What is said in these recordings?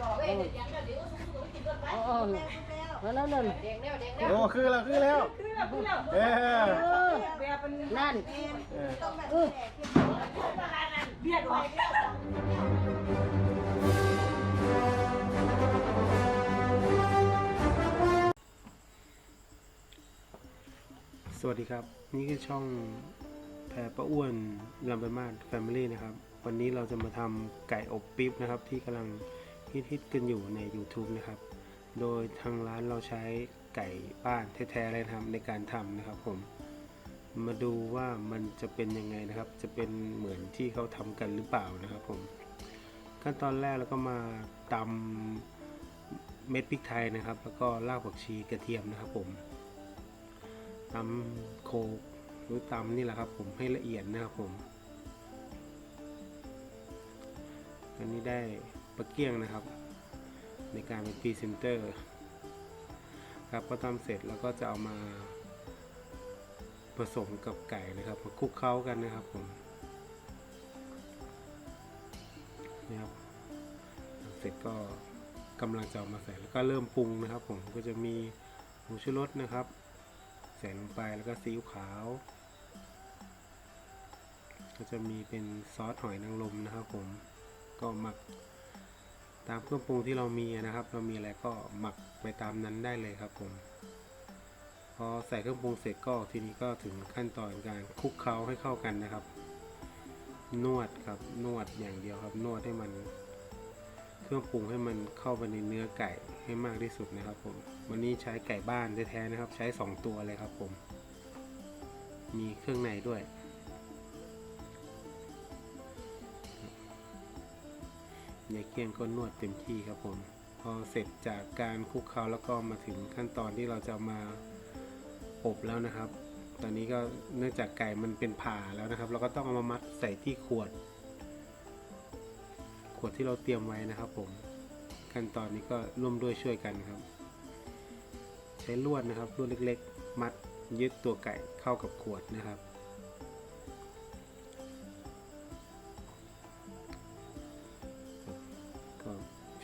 อ๋อนั่นนั่นนั่นโอ้คือแล้วคือแล้วเออนั่นเออเออสวัสดีครับ นี่คือช่องแพรป้าอ้วนลำไปมาดแฟมิลี่นะครับ วันนี้เราจะมาทำไก่อบปิ๊บนะครับที่กำลัง ฮิตๆกันอยู่ใน YouTube นะครับ โดยทางร้านเราใช้ไก่บ้านแท้ๆเลยนะครับในการทำนะครับผม มาดูว่ามันจะเป็นยังไงนะครับ จะเป็นเหมือนที่เขาทำกันหรือเปล่านะครับผม ขั้นตอนแรกเราก็มาตำเม็ดพริกไทยนะครับ แล้วก็รากผักชีกระเทียมนะครับผมตำโคกหรือตำนี่แหละครับผมให้ละเอียดนะครับผม อันนี้ได้ ปลาเกี้ยงนะครับ ในการเป็นพรีเซนเตอร์ครับพอตำเสร็จแล้วก็จะเอามาผสมกับไก่นะครับมาคลุกเคล้ากันนะครับผมนี่ครับเสร็จก็กำลังจะเอามาใส่แล้วก็เริ่มปรุงนะครับ ผมก็จะมีหมูชูรสนะครับ ใส่ลงไปแล้วก็ซีอิ๊วขาว ก็จะมีเป็นซอสหอยนางรมนะครับ ผมก็หมัก ตามเครื่องปรุงที่เรามีนะครับ เรามีอะไรก็หมักไปตามนั้นได้เลยครับผมพอใส่เครื่องปรุงเสร็จก็ทีนี้ก็ถึงขั้นตอนการคลุกเคล้าให้เข้ากันนะครับ นวดครับนวดอย่างเดียวครับ นวดให้มัน เครื่องปรุงให้มันเข้าไปในเนื้อไก่ให้มากที่สุดนะครับ ผม วันนี้ใช้ไก่บ้านแท้ๆนะครับ ใช้ 2 ตัวเลยครับ ผม มีเครื่องในด้วย ยายเกี้ยงก็นวดเต็มที่ครับผม พอเสร็จจากการคลุกเคล้าแล้วก็มาถึงขั้นตอนที่เราจะมาอบแล้วนะครับ ตอนนี้ก็เนื่องจากไก่มันเป็นผ่าแล้วนะครับ เราก็ต้องเอามามัดใส่ที่ขวด ขวดที่เราเตรียมไว้นะครับผม ขั้นตอนนี้ก็ร่วมด้วยช่วยกันครับ ใช้ลวดนะครับลวดเล็ก ๆ มัดยึดตัวไก่เข้ากับขวดนะครับ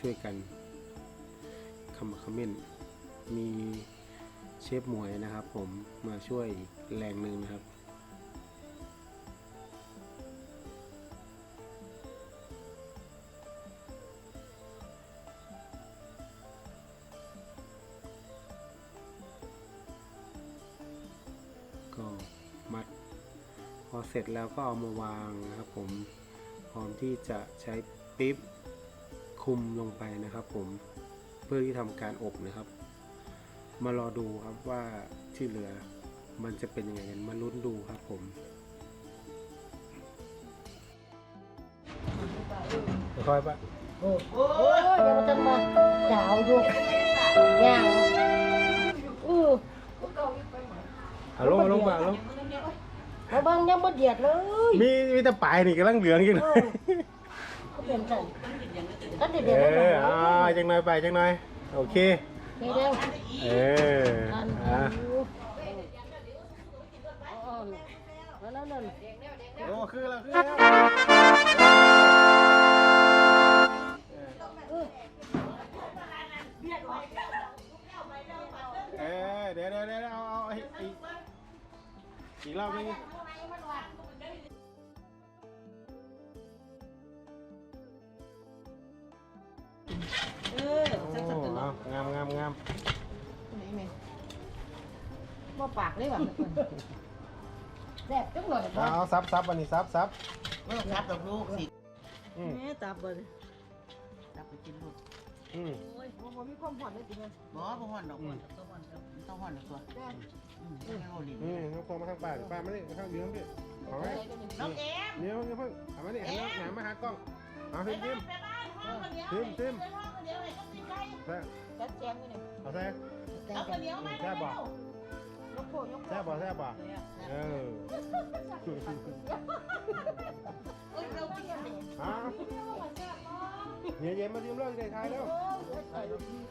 ช่วยกันคำคอมเมนต์มีเชฟหมวยนะครับ ผมมาช่วยแรงหนึ่งนะครับก็มัด พอเสร็จแล้วก็เอามาวางนะครับผมพร้อมที่จะใช้ปิ๊บ คลุมลงไปนะครับ ผมเพื่อที่ทำการอบนะครับ มารอดูครับว่าที่เหลือมันจะเป็นยังไงกันมาลุ้นดูครับผมค่อยปะโอ้โอ้ยเดี๋ยวมันจะมาจาวอยู่ย่างเออเอาลงมาลงมาลงเขาบางยังบ่เดียดเลย มีมีแต่ปลายนี่กำลังเหลืองอยู่เอน เขาเป็นกันกันเดียดเอเดียดแล้วออ่าจังหน่อยไปจังหน่อยโอเคเร็วเออนั่นอะอ๋อนั่นนั่นโอ้คือแล้วคือแล้วเออเอเดี๋ยวเดี๋ยวเดี๋ยวเอาเอาอีกอีกรอบนึง งามงามงามนี่แม่บ่ปากเลยว่ะแซ่บจังหน่อยบ่เอาเอาซับซับอันนี้ซับซับเมื่อรับดอกลูกสิอืมแม่ตาบ่รับไปกินลูกอืมโอ้ยบ่มีความผ่อนเลยจริงบ่บ่ฮ้อนดอกบ่ต้องฮ้อนต้องฮ้อนดอกตัวอืมไม่เอาลิ้นอืมน้องพอมาทางป่าป่ามาดิข้างเยื้องพี่เอาไว้น้องเอ็มเดี๋ยวเดี๋ยวเพิ่งเอามาดิหันหน้าหนามาหากล้องเอาทิมทิมไปบ้านห้องคนเดียวทิม ทิมไปห้องคนเดียวให้เขากินไก่แซ่จัดแจงไว้นี่เอาแซ่เอาคนเดียวมาแซ่บบ่ยกโผยกแซ่บบ่แซ่บบ่เออเอ้ยเรากินกันนี่เอาเย็นเย็นมาทิมเลิกได้ทายแล้ว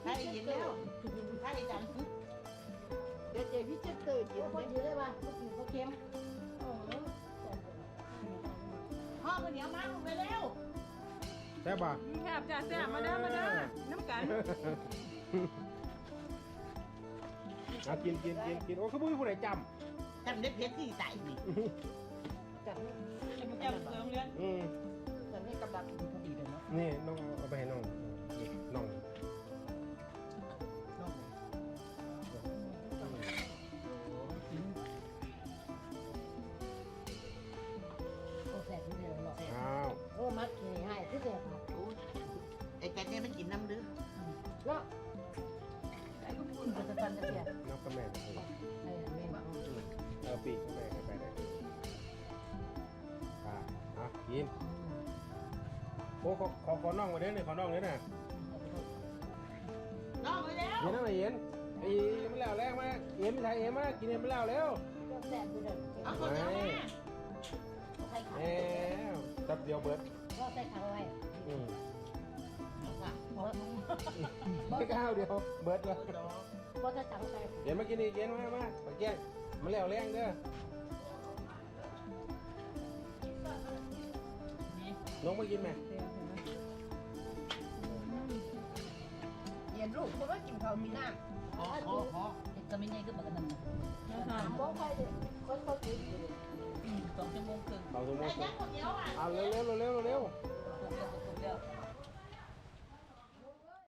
ให้ยินแล้วให้จังเดี๋ยวเจพี่จะตื่นอยู่คนเดียวได้ป่ะก็กินก็เค็มห้องคนเดียวมาลงไปเร็ว แซ่บบ่แซ่บจ้าแซ่บมาเด้อมาเด้อกันเอากินกินกินกินโอ้เขาพูดผู้ใดจจำได้เพชรที่ใส่นี่จับจำจำเครื่องเรียนำอืมจับนี่กำลังพอดีเลยเนาะนี่น้องเอาไปให้น้องนี่น้องน้อง จะฟันะเสียน้องกับแม่เออเออแม่บอกเอาปีกกับแม่ไปได้อ่าเอากินโอ้ขอขอขอน้องมาเด้อเนี่ยขอน้องเด้อน่ะน้องไปแล้วเย็นนะเย็นไอ้มันแล้วแรงมาเอ็มไทยเอ็มมากินเอ็มมันแล้วแล้วก็แสบที่เดียวเอาคนเดียวแม่ใส่ขาแล้วจับเดียวเบิร์ดก็ใส่ขาไว้อืม อาค่ะพอนุ่มไม่ก้าวเดียว เบิดเลยก็จะจังใส่เย็นมากินอีกเย็นมามาไปแก้งมันแล้วแรงเด้อนี่น้องมากินไหมเย็นลูกเพราะว่ากินข้าวมีน้ขอขอขอเด็กก็ไม่ใช่ก็แบบนั้นำน้ำมองไปเลยค่อยๆกินอยู่สองชั่วโมงครึ่งเราสมมไอ้ติยักษ์คนเดียวอะเอาเร็วเร็วเร็ว